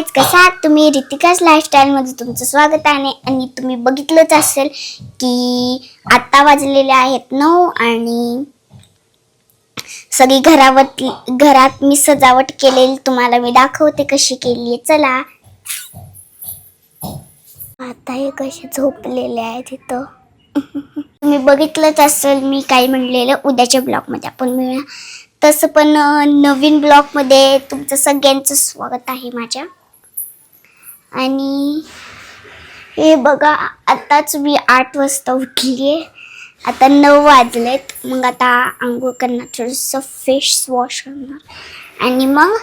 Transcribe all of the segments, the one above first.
Guys कसा तुम्ही? रितिकाच लाईफस्टाईलमध्ये तुमचं स्वागत आहे आणि तुम्ही बघितलंच असेल की आत्ता वाजलेले आहेत नऊ आणि सगळी घरावत घरात मी सजावट केलेली तुम्हाला मी दाखवते कशी केली आहे चला. आता हे कसे झोपलेले आहेत इथं. तुम्ही बघितलंच असेल मी काय म्हणलेलं उद्याच्या ब्लॉगमध्ये आपण मिळूया. तसं पण नवीन ब्लॉगमध्ये तुमचं सगळ्यांचं स्वागत आहे माझ्या. आणि हे बघा आताच मी आठ वाजता उठली आहे आता नऊ वाजलेत. मग आता आंघोळ करणार थोडंसं फेस वॉश करणार. आणि मग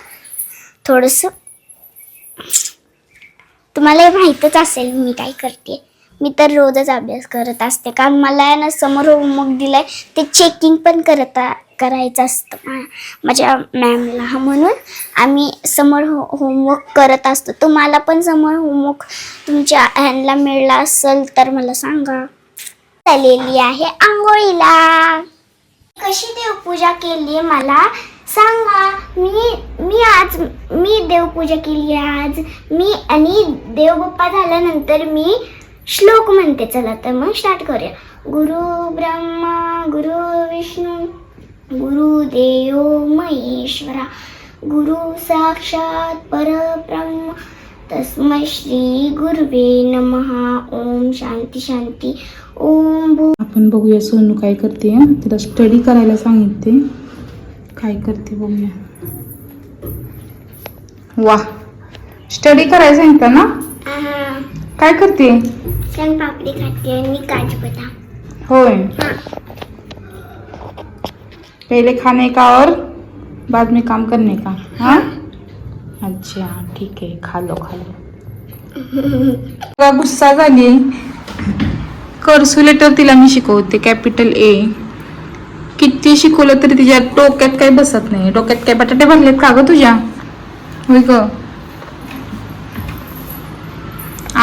थोडंसं तुम्हाला हे माहीतच असेल मी काय करते. मी तर रोजच अभ्यास करत असते. कारण मला ना समोर होमवर्क दिलाय. ते चेकिंग पण करत करायचं असतं माझ्या मॅमला म्हणून आम्ही समोर हो होमवर्क करत असतो. तुम्हाला पण समोर होमवर्क तुमच्या हॅनला मिळला असेल तर मला सांगा. आलेली आहे आंघोळीला. कशी देवपूजा केली आहे मला सांगा. मी मी आज मी देवपूजा केली आहे आज. मी आणि देवबाप्पा झाल्यानंतर मी श्लोक म्हणते. चला तर मग स्टार्ट करूया. गुरु ब्रह्मा गुरु विष्णू. गुरुदेव महेश्वरा गुरु साक्षात परब्रह्म। तस्मै श्री गुरुवे नमः। ओम शांती शांती। ओम भू आपण बघूया सोनू काय करते तिला स्टडी करायला सांगितले काय करते बघूया. वा. स्टडी करायला सांगितलं ना? काय करते? सोन पापडी खाते आणि काजू बदाम. होय. हाँ, पहले खाने का और बाद में काम करने का हाँ? अच्छा ठीक आहे. खा लो खा लो गुस्सा झाली. कर्सुलेटर तिला मी शिकवते कॅपिटल ए किती शिकवलं तरी तिच्या डोक्यात काही बसत नाही. डोक्यात काय बटाटे भरलेत का ग तुझ्या? होय ग.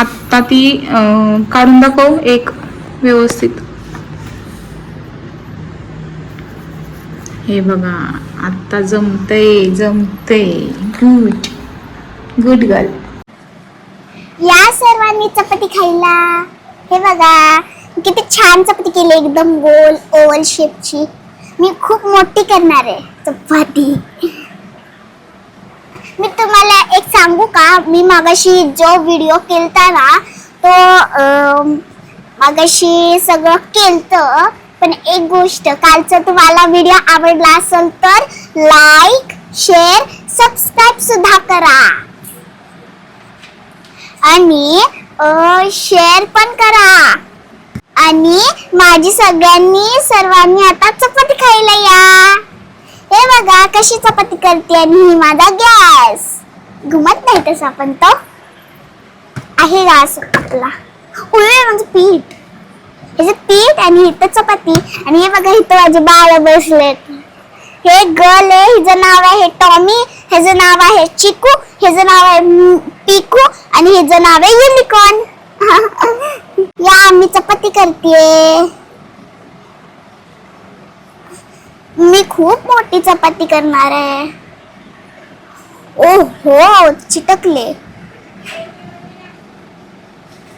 आत्ता ती काढून दाखव एक व्यवस्थित. हे बघा आत्ता जमतय जमतय. गुड गुड गर्ल या सर्वांनी चपाती खायला. हे बघा किती छान चपाती केली एकदम गोल ओव्हल शेपची मी खूप मोठी करणार आहे चपाती. मी तुम्हाला एक सांगू का? मी मागाशी जो व्हिडिओ केलता ना तो मागाशी सगळं केलतं. पण एक गोष्ट कालचा तुम्हाला व्हिडिओ आवडला असेल तर लाईक शेअर सबस्क्राईब सुद्धा करा. आणि शेअर पण करा. आणि माझी सगळ्यांनी सर्वांनी आता चपाती खायला या. हे बघा कशी चपाती करते आणि ही माझा गॅस. घुमत नाही तसा पण तो. आहे घास आपला? उलय म्हणजे पीठ. ह्याचं पीठ आणि इथं चपाती आणि हे बघा इथं माझे बाळ बसलेत हे गर्ल आहे हिचं नाव आहे टॉमी ह्याचं नाव आहे चिकू ह्याचं नाव आहे पिकू आणि ह्याचं नाव आहे युनिकॉर्न या मी चपाती करते मी खूप मोठी चपाती करणार आहे. ओ हो चिटकले.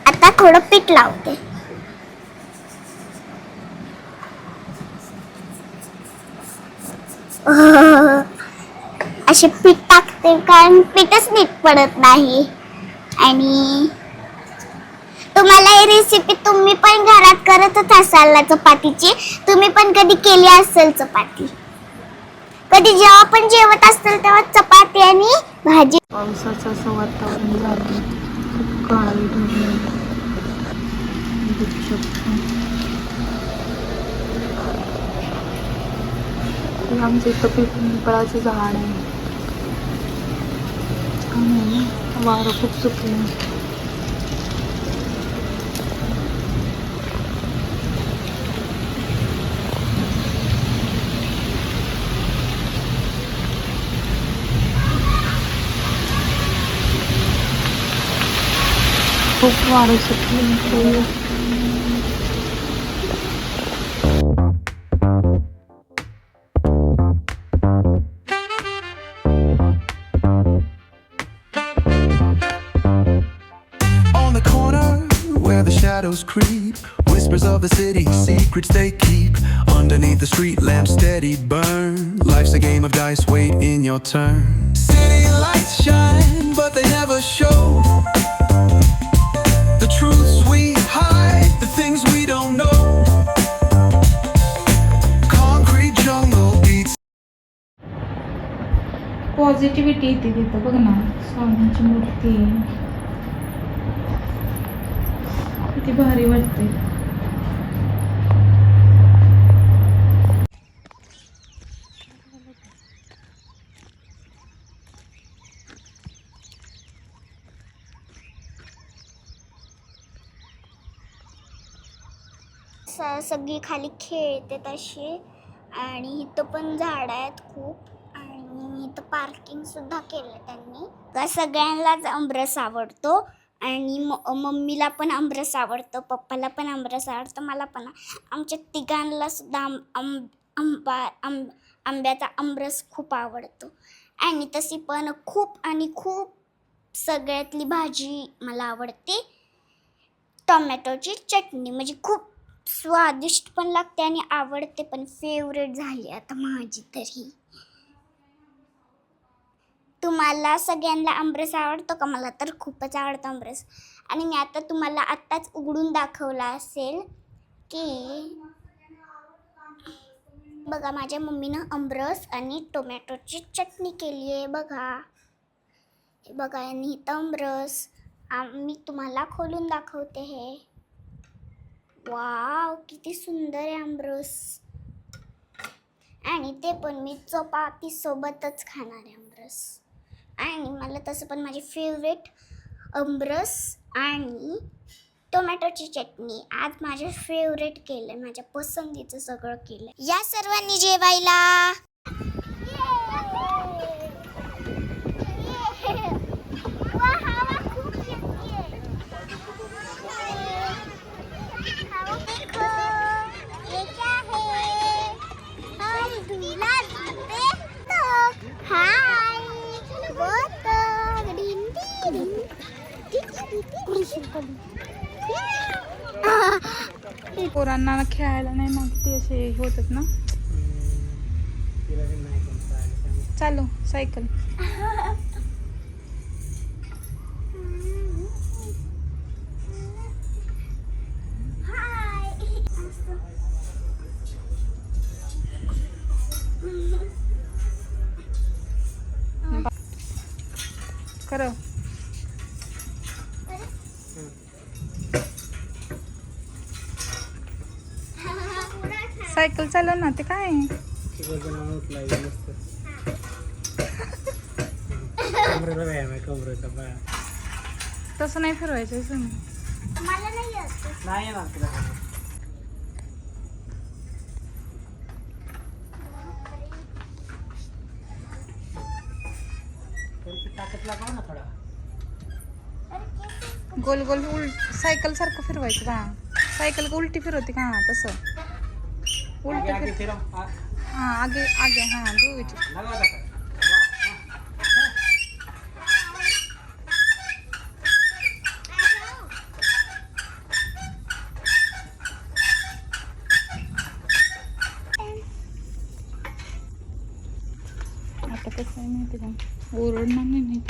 आता थोडं पीठ लावते. असे पीठ टाकते कारण पीठच नीट पडत नाही. आणि तुम्हाला ही रेसिपी तुम्ही पण घरात करतच असाल ना चपातीची तुम्ही पण कधी केली असेल चपाती? कधी जेव्हा पण जेवत असेल तेव्हा चपाती आणि भाजी. पावसाचं असं वातावरण झालं. खूप काळी हे आमचं इथं पिंपळाचं झाड आहे. छान आहे ना वारं खूप सुटलं खूप वारं सुटलं shadows creep. Whispers of the city, secrets they keep. Underneath the street lamp, steady burn. Life's a game of dice, wait in your turn. City lights shine, but they never show. The truths we hide, the things we don't know. Concrete jungle beats. Positivity येते तिथं बघ ना स्वामींची मूर्ती किती भारी वाटते. स- सगळी खाली खेळते तशी. आणि इथं पण झाड आहेत खूप. आणि इथं पार्किंग सुद्धा केलं त्यांनी. का सगळ्यांनाच अमरस आवडतो. आणि म मम्मीला पण आमरस आवडतं पप्पाला पण आमरस आवडतं मला पण. आमच्या तिघांना सुद्धा आम आम आंबा आंब आंब्याचा आमरस खूप आवडतो. आणि तशी पण खूप आणि खूप सगळ्यातली भाजी मला आवडते. टोमॅटोची चटणी म्हणजे खूप स्वादिष्ट पण लागते आणि आवडते पण फेवरेट झाली आता माझी तरी. तुम्हाला सगळ्यांना आमरस आवडतो का? मला तर खूपच आवडतो आमरस. आणि मी आता तुम्हाला आत्ताच उघडून दाखवला असेल की बघा माझ्या मम्मीनं आमरस आणि टोमॅटोची चटणी केली आहे बघा. हे बघा आणि इथं आमरस. आम- मी तुम्हाला खोलून दाखवते हे. वाव किती सुंदर आहे आमरस. आणि ते पण मी चपातीसोबतच खाणार आहे आमरस. आणि मला तसं पण माझी फेवरेट अमरस आणि टोमॅटोची चटणी. आज माझे फेवरेट केलं माझ्या पसंतीचं सगळं केलं या सर्वांनी जेवायला देखो ये क्या है हाय दूल्हा दूल्हे तो हाय बोतल डिन डिन पोरांना खेळायला नाही ना किती असे होतात ना. चालू सायकल हाय खरं. सायकल चालव ना ते काय? तसं नाही फिरवायचं नाही. गोल गोल उलट सायकल सारखं फिरवायचं का? सायकल का उलटी फिरवते का? हां तसं. उलट फिर हा आगे आगे हां गोवीची आता कसं आहे माहिती का? ओरडणार नाही